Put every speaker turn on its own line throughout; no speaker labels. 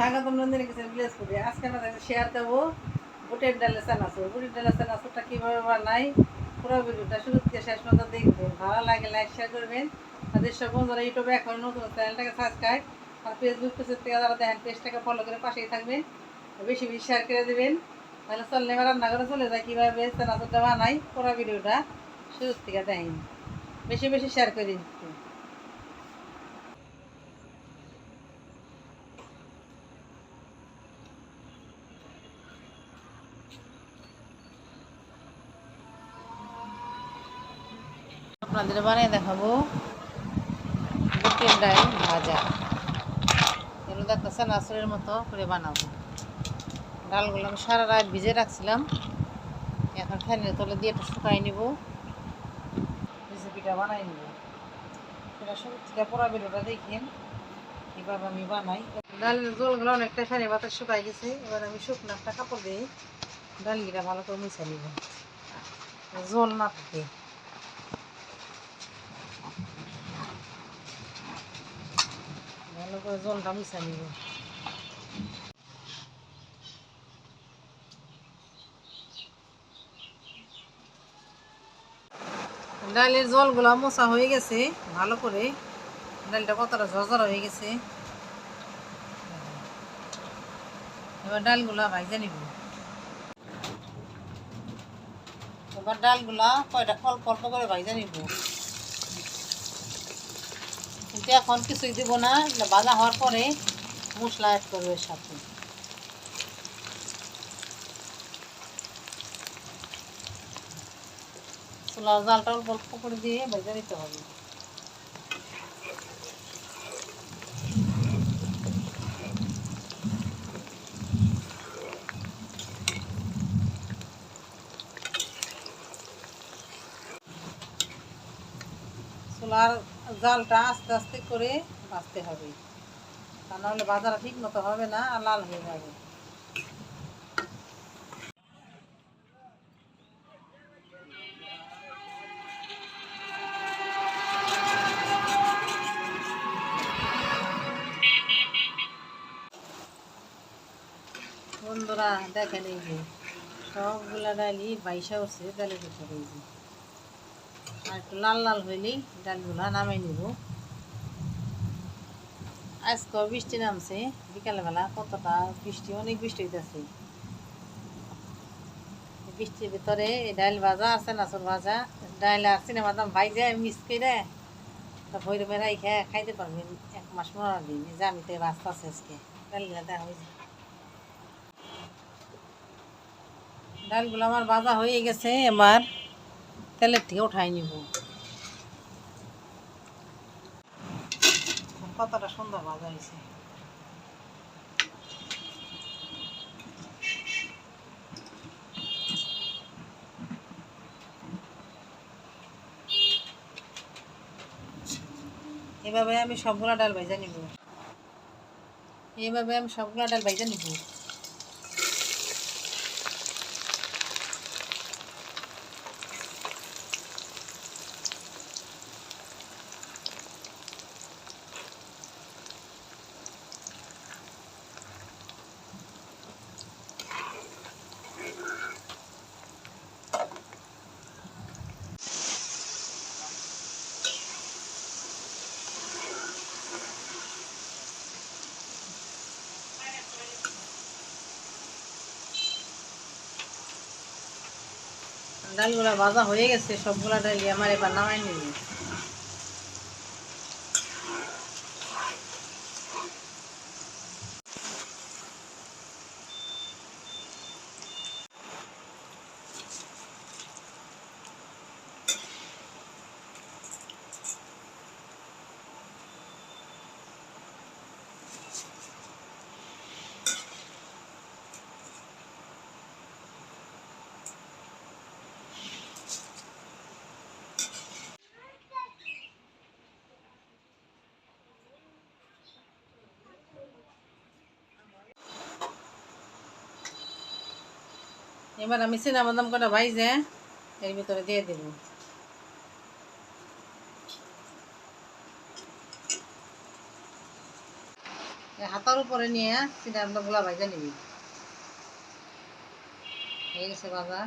স্বাগতম Nandini kitchen place ফুডে আজকে আমরা শেয়ার দেবো। বুটের ডালের চানাচুর বুটের ডালের চানাচুরটা কীভাবে বানাই, পুরো ভিডিওটা শুরু থেকে শেষ পর্যন্ত দেখবেন ভালো লাগে লাইক শেয়ার করবেন। তাদের সব বন্ধুরা ইউটিউবে এখন নতুন চ্যানেলটাকে সাবস্ক্রাইব আর ফেসবুক পেজের থেকে যারা দেখেন পেজটাকে ফলো করে পাশেই থাকবেন। বেশি বেশি শেয়ার করে দেবেন। তাহলে চললে এবার রান্না করে চলে যায় কীভাবে চানাচুরটা বানাই, পুরো ভিডিওটা শুরু থেকে দেখেন। বেশি বেশি শেয়ার করে। আপনাদের বানিয়ে দেখাবো। ডাল ভাজা। এগুলো দেখতেছে নাচুরের মতো করে বানাবো। ডালগুলো আমি সারা রাত ভিজে রাখছিলাম। এখন ফ্যানের তলে দিয়ে একটু শুকাই নিব। রেসিপিটা বানাই দেখেন। আমি বানাই। ডালের অনেকটা শুকাই গেছে। এবার আমি শুকনো একটা কাপড় ভালো করে নিব। জল না থাকে। ভালো করে জলটা মিশা নিব ডালের জলগুলো হয়ে গেছে, ভালো করে। ডালটা কতটা ঝরঝরা হয়ে গেছে। এবার ডালগুলা ভাইজা নিব। এবার ডালগুলা কয়টা অল্প অল্প করে ভাইজা নিব। কিন্তু এখন কিছুই দিব না। ভাজা হওয়ার পরে মশলা অ্যাড করবে এর সাথে। চুলার জালটা অল্প অল্প করে দিয়ে ভেজে নিতে হবে। চুলার জালটা আস্তে আস্তে করে ভাজতে হবে। তা নাহলে বাজারা ঠিক মতো হবে না, আর লাল হয়ে যাবে। বন্ধুরা, দেখেন এই যে সবগুলা ডালি বাইশা উঠছে ডালের ভিতরে এই যে। আর একটু লাল লাল হইলেই ডালগুলা নামাই নিব। আজকে বৃষ্টি নামছে, বিকালবেলা কতটা বৃষ্টি, অনেক বৃষ্টি হইতেছে। বৃষ্টির ভিতরে এই ডাল ভাজা আছে, নাচুর ভাজা। ডাল আর সিনেমা দাম ভাই যায় মিস করে তা ভৈর বেড়াই খেয়ে খাইতে পারবেন এক মাস মরার দিন। যে আমি তো রাস্তা আছে আজকে ডালগুলা দেখা হয়েছে ডালগুলো আমার ভাজা হয়ে গেছে এবার। তেলের থেকে উঠাই নিব। কতটা সুন্দর ভাজা হয়েছে। এভাবে আমি সবগুলা ডাল ভাজা নিব। এইভাবে আমি সবগুলা ডাল ভাজা নিব। ডালগুলা ভাজা হয়ে গেছে সবগুলা ডালি আমার এবার নামাই নিব। এবার আমি সিনেমাদাম কটা ভাইজে, এর ভিতরে দিয়ে দেব। হাতার উপরে নিয়ে সিনারগুলো গুলা ভাজা নিবি। হয়ে গেছে বাবা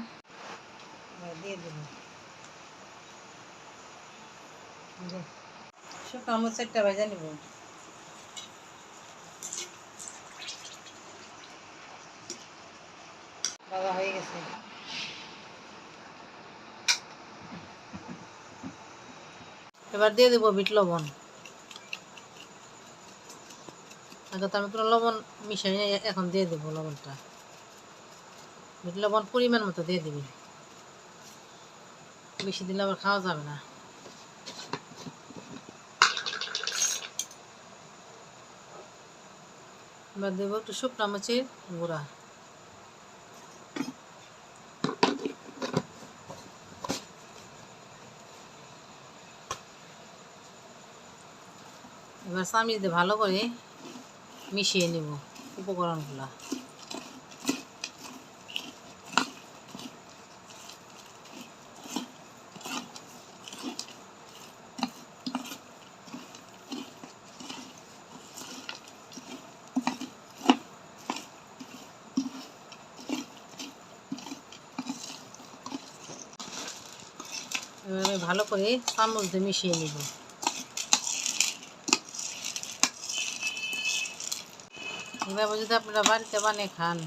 দিয়ে দেব। শুকনো চারটা ভাজা নিব। বাবা হয়ে গেছে এবার দিয়ে দেবো বিট লবণ। আগে তো আমি কোনো লবণ মিশাই এখন দিয়ে দেবো লবণটা। বিট লবণ পরিমাণ মতো দিয়ে দিবি। বেশি দিলে আবার খাওয়া যাবে না। এবার দেবো একটু শুকনো মাছের গুঁড়া। এবার চামিচ দিয়ে ভালো করে মিশিয়ে নেব উপকরণগুলো। ভালো করে চামচ দিয়ে মিশিয়ে নেব। এভাবে যদি আপনারা বাড়িতে বানিয়ে খান,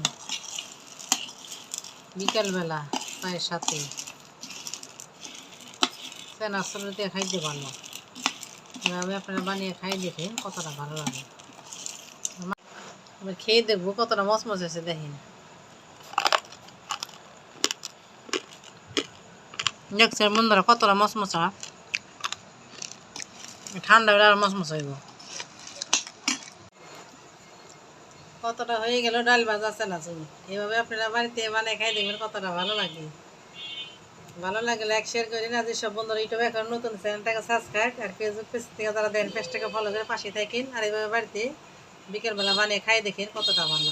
বিকালবেলা চায়ের সাথে চেনা দিয়ে খাইতে ভালো এভাবে আপনারা বানিয়ে খাই দেখেন কতটা ভালো লাগে। এবার খেয়ে দেখব কতটা মচমচ আছে দেখেন। দেখছেন বন্ধুরা কতটা মচমচা? ঠান্ডা হলে আর মচমচ হইব। কতটা হয়ে গেল, ডাল ভাজা চানা চুনি এভাবে আপনারা বাড়িতে বানিয়ে খাই দেখবেন কতটা ভালো লাগে। ভালো লাগলে এক শেয়ার করে না, যে সব বন্ধুরা ইউটিউবে এখন নতুন চ্যানেলটাকে সাবস্ক্রাইব আর ফেসবুক পেজ থেকে যারা দেন পেজটাকে ফলো করে পাশে থাকেন আর এইভাবে বাড়িতে বিকেলবেলা বানিয়ে খাই দেখেন কতটা ভালো।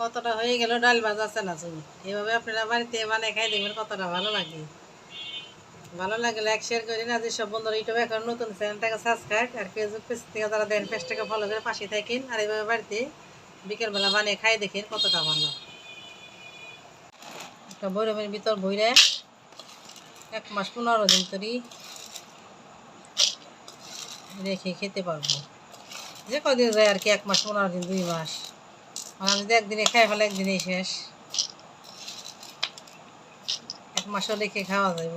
কতটা হয়ে গেল, ডাল ভাজা চানা চুনি এভাবে আপনারা বাড়িতে বানিয়ে খাই দেখবেন কতটা ভালো লাগে। ভালো লাগলে এক শেয়ার করে না যে সব বন্ধুরা ইউটিউবে এখন নতুন চ্যানেলটাকে সাবস্ক্রাইব আর ফেসবুক পেজ থেকে যারা দেন পেজটাকে ফলো করে পাশে থাকেন। আর এইভাবে বাড়িতে বিকেলবেলা বানিয়ে খাই দেখেন কতটা ভালো। একটা বৈরমের ভিতর বইরে এক মাস পনেরো দিন তরি রেখে খেতে পারব। যে কদিন যায় আর কি এক মাস পনেরো দিন, দুই মাস। আর আমি যদি একদিনে খাই ফেলে একদিনেই শেষ। এক মাসও রেখে খাওয়া যাইব।